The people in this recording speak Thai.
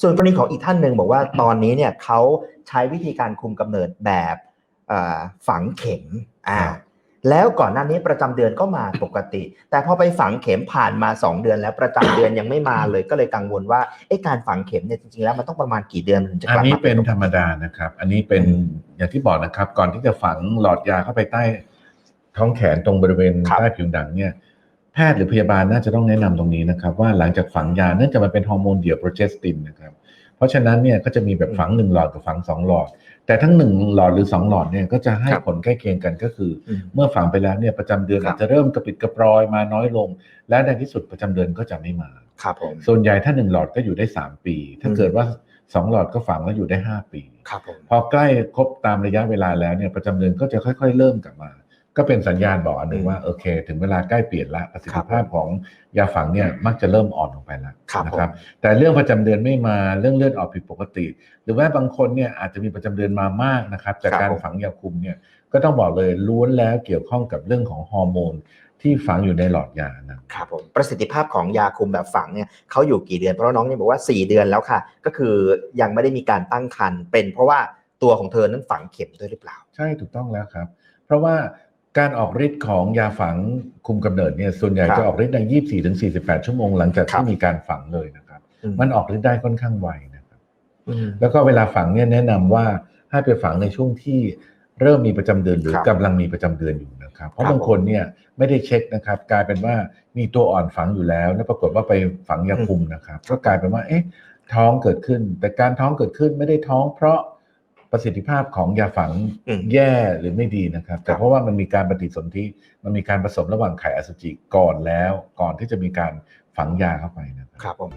ส่วนกรณีของอีกท่านหนึ่งบอกว่าตอนนี้เนี่ยเขาใช้วิธีการคุมกำเนิดแบบเอ่อฝังเข็มอ่าครับแล้วก่อนหน้านี้ประจำเดือนก็มาปกติ แต่พอไปฝังเข็มผ่านมา 2 เดือนแล้วประจำเดือนยังไม่มาเลยก็เลยกังวลว่าเอ๊ะการฝังเข็มเนี่ยจริงๆแล้วมันต้องประมาณกี่เดือนมันถึงจะกอันลับนี้มาเป็นปกติธรรมดานะครับ อันนี้เป็นอย่างที่บอกนะครับ ก่อนที่จะฝังหลอดยาเข้าไปใต้ท้องแขนตรงบริเวณครับใต้ผิวหนังเนี่ย แพทย์หรือพยาบาลน่าจะต้องแนะนำตรงนี้นะครับ ว่าหลังจากฝังยาเนื่องจากมันเป็นฮอร์โมนเดี่ยวโปรเจสตินนะครับเพราะฉะนั้นเนี่ยก็จะมีแบบฝังหนึ่งหลอดกับฝังสองหลอด แต่ทั้งหนึ่งหลอดหรือสองหลอดเนี่ยก็จะให้ครับผลใกล้เคียงกันก็คืออืมเมื่อฝังไปแล้วเนี่ยประจำเดือนครับอาจจะเริ่มกระปิดกระปรอยมาน้อยลง และในที่สุดประจำเดือนก็จะไม่มาครับผมส่วนใหญ่ถ้าหนึ่งหลอดก็อยู่ได้3ปี ถ้าอืมเกิดว่าสองหลอดก็ฝังแล้วอยู่ได้5ปีครับผมพอใกล้ครบตามระยะเวลาแล้วเนี่ยประจำเดือนก็จะค่อย ๆ เริ่มกลับมา ก็เป็นสัญญาณบอกอันหนึ่งว่าโอเค ถึงเวลาใกล้เปลี่ยนละประสิทธิภาพของยาฝังเนี่ยมักจะเริ่มอ่อนลงไปแล้วครับนะผครัมบแต่เรื่องประจำเดือนไม่มาเรื่องเลือดออกผิดปกติ หรือว่าบางคนเนี่ยอาจจะมีประจำเดือนมามากนะครับจากครับการผมฝังยาคุมเนี่ยก็ต้องบอกเลยล้วนแล้วเกี่ยวข้องกับเรื่องของฮอร์โมนที่ฝังอยู่ในหลอดยานะครับผมประสิทธิภาพของยาคุมแบบฝังเนี่ยเขาอยู่กี่เดือนเพราะว่าน้องเนี่ยบอกว่า 4 เดือนแล้วค่ะ ก็คือยังไม่ได้มีการตั้งครรภ์เป็น เพราะว่าตัวของเธอนั้นฝังเข็มด้วยหรือเปล่า ใช่ถูกต้องแล้วครับ เพราะว่า การออกฤทธิ์ของยาฝังคุมกำเนิดเนี่ยส่วนใหญ่ครับจะออกฤทธิ์ใน 24ถึง48 ชั่วโมงหลังจากครับที่มีการฝังเลยนะครับอืมันออกฤทธิ์ได้ค่อนข้างไวนะครับอืมแล้วก็เวลาฝังเนี่ยแนะนำว่าให้ไปฝังในช่วงที่เริ่มมีประจำเดือนหรือครับกำลังมีประจำเดือนอยู่นะครับ เพราะครับบางคนเนี่ยไม่ได้เช็คนะครับ กลายเป็นว่ามีตัวอ่อนฝังอยู่แล้วแล้วปรากฏว่าไปฝังยาคุมนะครับก็กลายเป็นว่าเอ๊ะท้องเกิดขึ้น แต่การท้องเกิดขึ้นไม่ได้ท้องเพราะ ประสิทธิภาพของยาฝังอืมแย่หรือไม่ดีนะครับ แต่ครับเพราะว่ามันมีการปฏิสนธิมันมีการผสมระหว่างไข่อสุจิก่อนแล้ว ก่อนที่จะมีการฝังยาเข้าไปนะครับครับผม